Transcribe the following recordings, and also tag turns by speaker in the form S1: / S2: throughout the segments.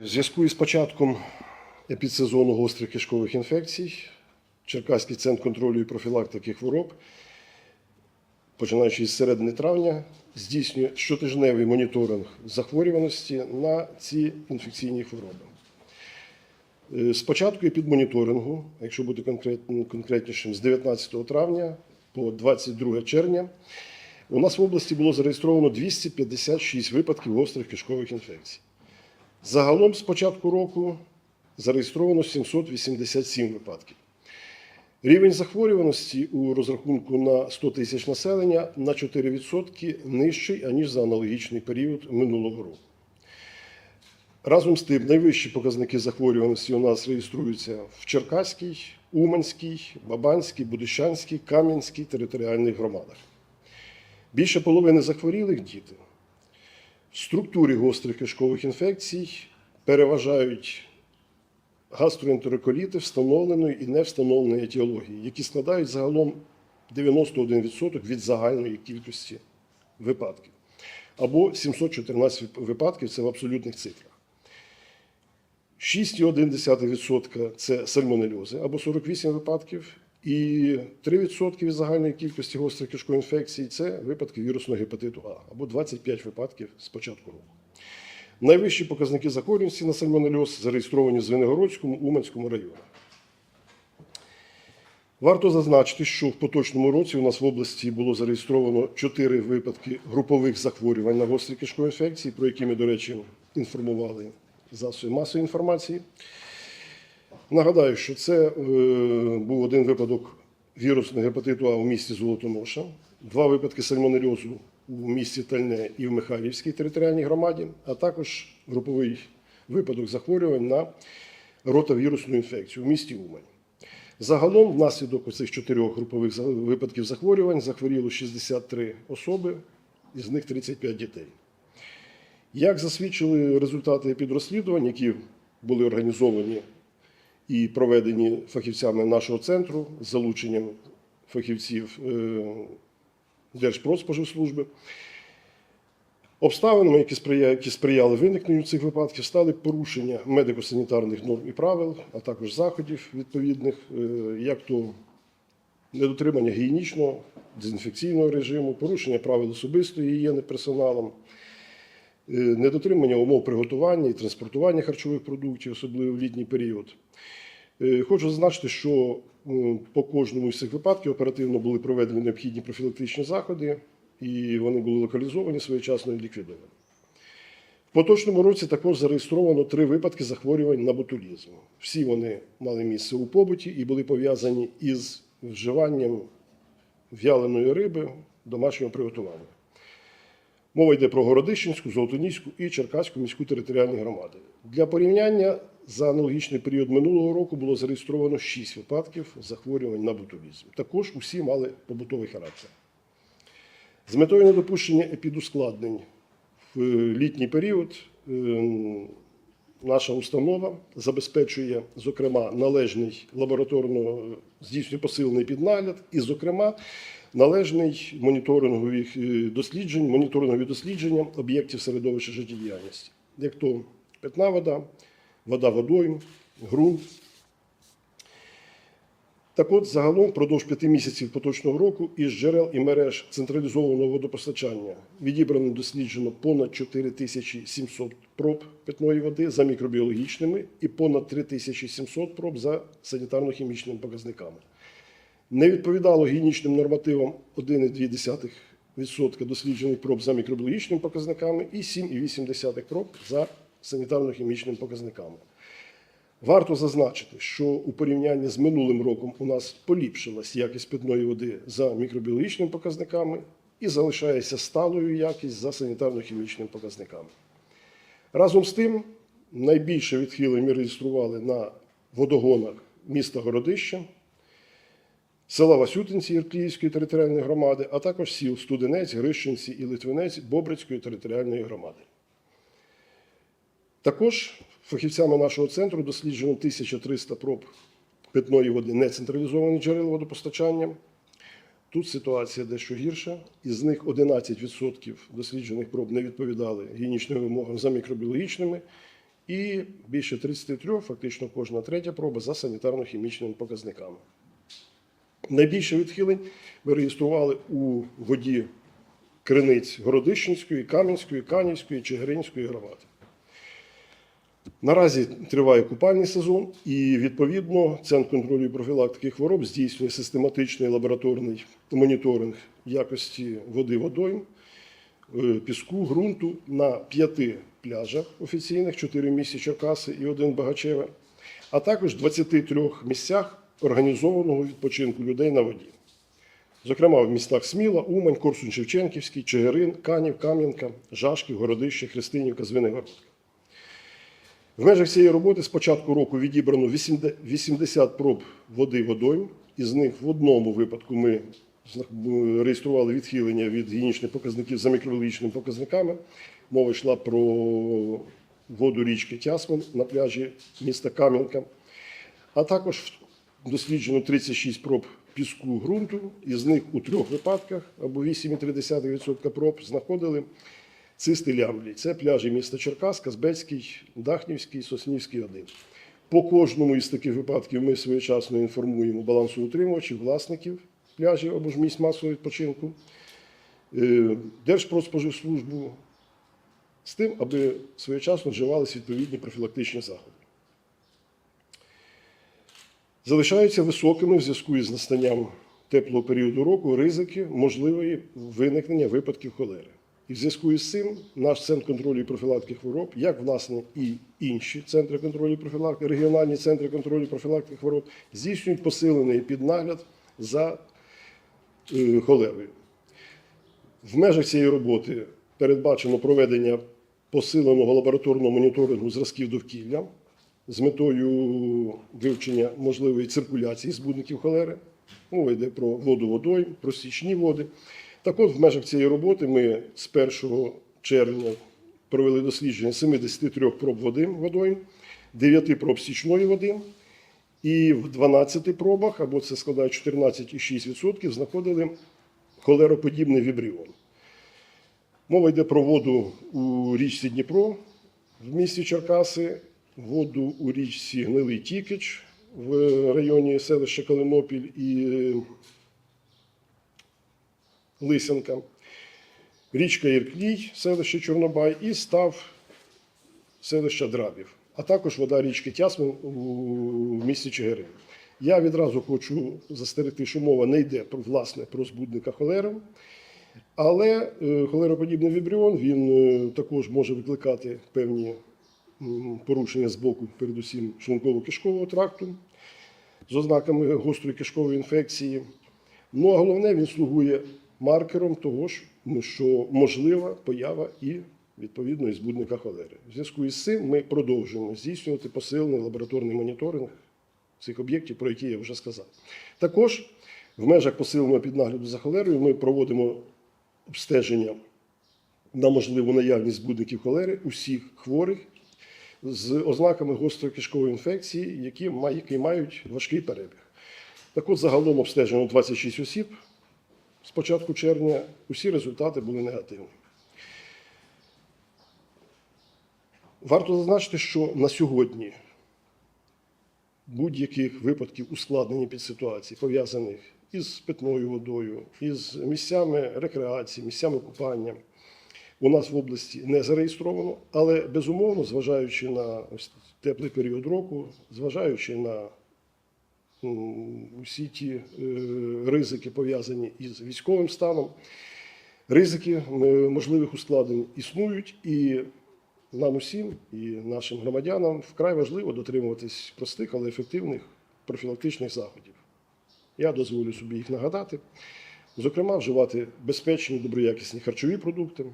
S1: В зв'язку із початком епідсезону гострих кишкових інфекцій Черкаський центр контролю і профілактики хвороб, починаючи з середини травня, здійснює щотижневий моніторинг захворюваності на ці інфекційні хвороби. Е, З початку епідмоніторингу, якщо бути конкретнішим, з 19 травня по 22 червня, у нас в області було зареєстровано 256 випадків гострих кишкових інфекцій. Загалом з початку року зареєстровано 787 випадків. Рівень захворюваності у розрахунку на 100 тисяч населення на 4% нижчий, аніж за аналогічний період минулого року. Разом з тим, найвищі показники захворюваності у нас реєструються в Черкаській, Уманській, Бабанській, Будищанській, Кам'янській територіальних громадах. Більше половини захворілих діти. В структурі гострих кишкових інфекцій переважають гастроентероколіти встановленої і не встановленої етіології, які складають загалом 91% від загальної кількості випадків. Або 714 випадків це в абсолютних цифрах. 6,1% це сальмонельози або 48 випадків, і 3% від загальної кількості гострих кишкових інфекцій це випадки вірусного гепатиту А або 25 випадків з початку року. Найвищі показники захворюваності на сальмонельоз зареєстровані в Звенигородському, Уманському районах. Варто зазначити, що в поточному році у нас в області було зареєстровано 4 випадки групових захворювань на гострі кишкові інфекції, про які ми, до речі, інформували засоби масової інформації. Нагадаю, що це е, був один випадок вірусного гепатиту А у місті Золотоноша, два випадки сальмонельозу у місті Тальне і в Михайлівській територіальній громаді, а також груповий випадок захворювань на ротавірусну інфекцію у місті Умань. Загалом, внаслідок цих чотирьох групових випадків захворювань захворіло 63 особи, із них 35 дітей. Як засвідчили результати підрозслідувань, які були організовані і проведені фахівцями нашого центру з залученням фахівців е, Держпродспоживслужби, обставинами, які сприяли, які сприяли виникненню цих випадків, стали порушення медико-санітарних норм і правил, а також заходів відповідних, е, як то недотримання гігієнічного, дезінфекційного режиму, порушення правил особистої гігієни персоналом, недотримання умов приготування і транспортування харчових продуктів, особливо в літній період. Е, Хочу зазначити, що по кожному з цих випадків оперативно були проведені необхідні профілактичні заходи, і вони були локалізовані своєчасно і ліквідовані. В поточному році також зареєстровано три випадки захворювань на ботулізм. Всі вони мали місце у побуті і були пов'язані із вживанням в'яленої риби домашнього приготування. Мова йде про Городищенську, Золотоніську і Черкаську міську територіальні громади. Для порівняння за аналогічний період минулого року було зареєстровано 6 випадків захворювань на ботулізм. Також усі мали побутовий характер. З метою недопущення епідускладнень в літній період е, наша установа забезпечує, зокрема, належний лабораторно здійснює посилений піднагляд і, зокрема, належний моніторингових е, досліджень, моніторингові дослідження об'єктів середовища життєдіяльності, як то питна вода, вода водойм, ґрунт. Так от, загалом, впродовж п'яти місяців поточного року із джерел і мереж централізованого водопостачання відібрано досліджено понад 4700 проб питної води за мікробіологічними і понад 3700 проб за санітарно-хімічними показниками. Не відповідало гігієнічним нормативам 1,2% досліджених проб за мікробіологічними показниками і 7,8 проб за санітарно-хімічними показниками. Варто зазначити, що у порівнянні з минулим роком у нас поліпшилась якість питної води за мікробіологічними показниками і залишається сталою якість за санітарно-хімічними показниками. Разом з тим, найбільше відхилень ми реєстрували на водогонах міста Городища, села Васютинці Іркліївської територіальної громади, а також сіл Студенець, Грищенці і Литвинець Бобрицької територіальної громади. Також фахівцями нашого центру досліджено 1300 проб питної води нецентралізованих джерел водопостачання. Тут ситуація дещо гірша. Із них 11% досліджених проб не відповідали гігієнічним вимогам за мікробіологічними, і більше 33, фактично кожна третя проба за санітарно-хімічними показниками. Найбільше відхилень ми реєстрували у воді криниць Городищенської, Кам'янської, Канівської, Чигиринської громади. Наразі триває купальний сезон, і відповідно Центр контролю і профілактики хвороб здійснює систематичний лабораторний моніторинг якості води водойм, е, піску, ґрунту на п'яти пляжах офіційних, чотири в місті Черкаси і один Багачеве, а також 23 місцях організованого відпочинку людей на воді. Зокрема, в містах Сміла, Умань, Корсунь-Шевченківський, Чигирин, Канів, Кам'янка, Жашків, Городище, Христинівка, Звенигородка. В межах цієї роботи з початку року відібрано 80 80 проб води водойм. Із них в одному випадку ми реєстрували відхилення від гігієнічних показників за мікробіологічними показниками. Мова йшла про воду річки Тясмин на пляжі міста Кам'янка. А також досліджено 36 проб піску ґрунту, із них у трьох випадках або 8,3% проб знаходили цисти лямблі. Це пляжі міста Черкас, Казбецький, Дахнівський, Соснівський 1. По кожному із таких випадків ми своєчасно інформуємо балансоутримувачів, власників пляжів або ж місць масового відпочинку, е, Держпродспоживслужбу з тим, аби своєчасно вживалися відповідні профілактичні заходи. Залишаються високими в зв'язку із настанням теплого періоду року ризики можливої виникнення випадків холери. І в зв'язку із цим наш центр контролю і профілактики хвороб, як власне і інші центри контролю і профілактики, регіональні центри контролю і профілактики хвороб, здійснюють посилений піднагляд за е, холерою. В межах цієї роботи передбачено проведення посиленого лабораторного моніторингу зразків довкілля з метою вивчення можливої циркуляції збудників холери. Мова йде про воду водойм, про стічні води. Так от, в межах цієї роботи ми з 1 червня провели дослідження 73 проб води водойм, 9 проб стічної води. І в 12 пробах, або це складає 14,6%, знаходили холероподібний вібріон. Мова йде про воду у річці Дніпро в місті Черкаси, воду у річці Гнилий Тікич в районі селища Калинопіль і е, Лисенка, річка Ірклій, селище Чорнобай і став селища Драбів, а також вода річки Тясмин у місті Чигирин. Я відразу хочу застерегти, що мова не йде про власне про збудника холери, але е, холероподібний вібріон він е, також може викликати певні порушення з боку, передусім шлунково-кишкового тракту з ознаками гострої кишкової інфекції. Ну а головне, він слугує маркером того, ж, ну, що можлива поява і відповідної збудника холери. В зв'язку із цим ми продовжуємо здійснювати посилений лабораторний моніторинг цих об'єктів, про які я вже сказав. Також в межах посиленого піднагляду за холерою ми проводимо обстеження на можливу наявність збудників холери усіх хворих з ознаками гострої кишкової інфекції, які, які мають важкий перебіг. Так от загалом обстежено 26 осіб. З початку червня усі результати були негативні. Варто зазначити, що на сьогодні будь-яких випадків ускладнення під ситуації, пов'язаних із питною водою, із місцями рекреації, місцями купання, у нас в області не зареєстровано, але безумовно, зважаючи на теплий період року, зважаючи на усі ті е, ризики, пов'язані із військовим станом, ризики можливих ускладнень існують, і нам усім і нашим громадянам вкрай важливо дотримуватись простих, але ефективних профілактичних заходів. Я дозволю собі їх нагадати. Зокрема, вживати безпечні, доброякісні харчові продукти.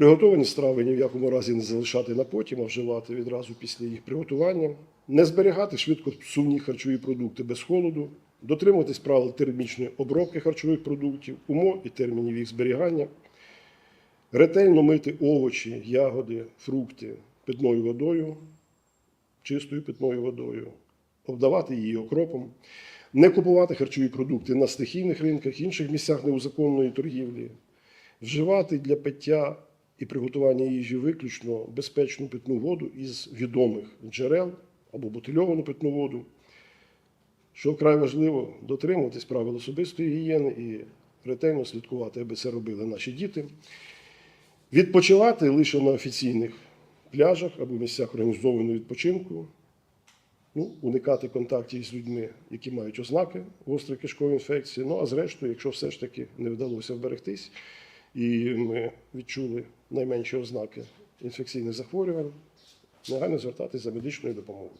S1: Приготовані страви ні в якому разі не залишати на потім, а вживати відразу після їх приготування. Не зберігати швидко сувні харчові продукти без холоду, дотримуватись правил термічної обробки харчових продуктів, умов і термінів їх зберігання, ретельно мити овочі, ягоди, фрукти питною водою, чистою питною водою, обдавати її окропом, не купувати харчові продукти на стихійних ринках, інших місцях неузаконної торгівлі, вживати для пиття і приготування їжі виключно безпечну питну воду із відомих джерел або бутильовану питну воду. Що вкрай важливо, дотримуватись правил особистої гігієни і ретельно слідкувати, аби це робили наші діти. Відпочивати лише на офіційних пляжах або місцях організованого відпочинку. Ну, уникати контактів з людьми, які мають ознаки гострої кишкової інфекції. Ну а зрештою, якщо все ж таки не вдалося вберегтись, і ми відчули найменші ознаки інфекційних захворювань, негайно звертатись за медичною допомогою.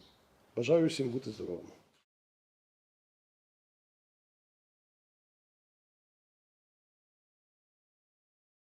S1: Бажаю всім бути здоровими.